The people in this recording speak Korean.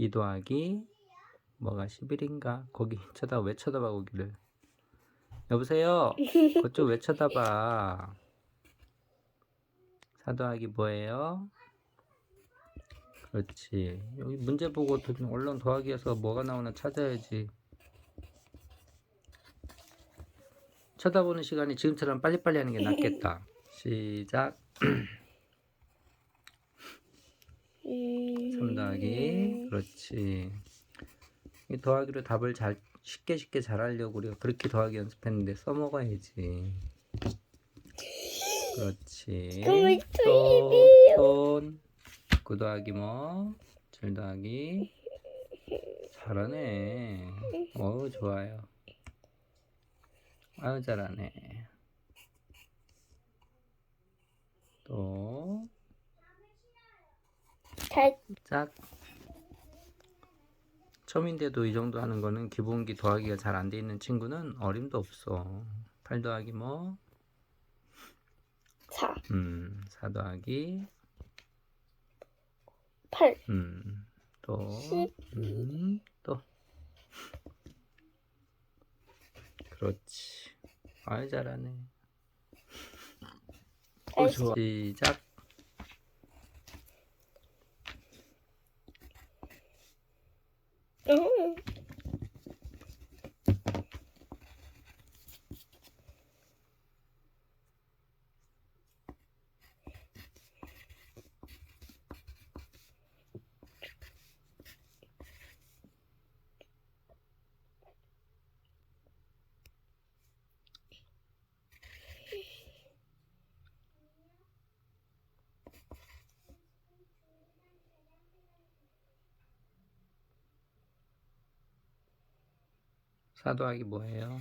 2 더하기 뭐가 11인가? 거기 쳐다 왜 쳐다봐 거기를? 여보세요? 그쪽 왜 쳐다봐? 4 더하기 뭐예요? 그렇지. 여기 문제 보고 도- 얼른 더하기에서 뭐가 나오나 찾아야지. 쳐다보는 시간이 지금처럼 빨리빨리 하는 게 낫겠다. 시작. 더하기. 그렇지. 이 더하기로 답을 잘 쉽게 쉽게 잘 하려고 우리가 그렇게 더하기 연습했는데 써먹어야지. 그렇지. 또, 손. 9 더하기 뭐? 7 더하기. 잘하네. 어우, 좋아요. 아유, 잘하네. 또, 잘 짝. 처음인데도 이 정도 하는 거는 기본기 더하기가 잘 안 돼 있는 친구는 어림도 없어. 8 더하기 뭐? 4, 음, 4 더하기, 8, 음, 또, 십. 음, 또. 그렇지. 아유, 잘하네. 어. 좋아. 시작. 음. 사 더하기 뭐예요?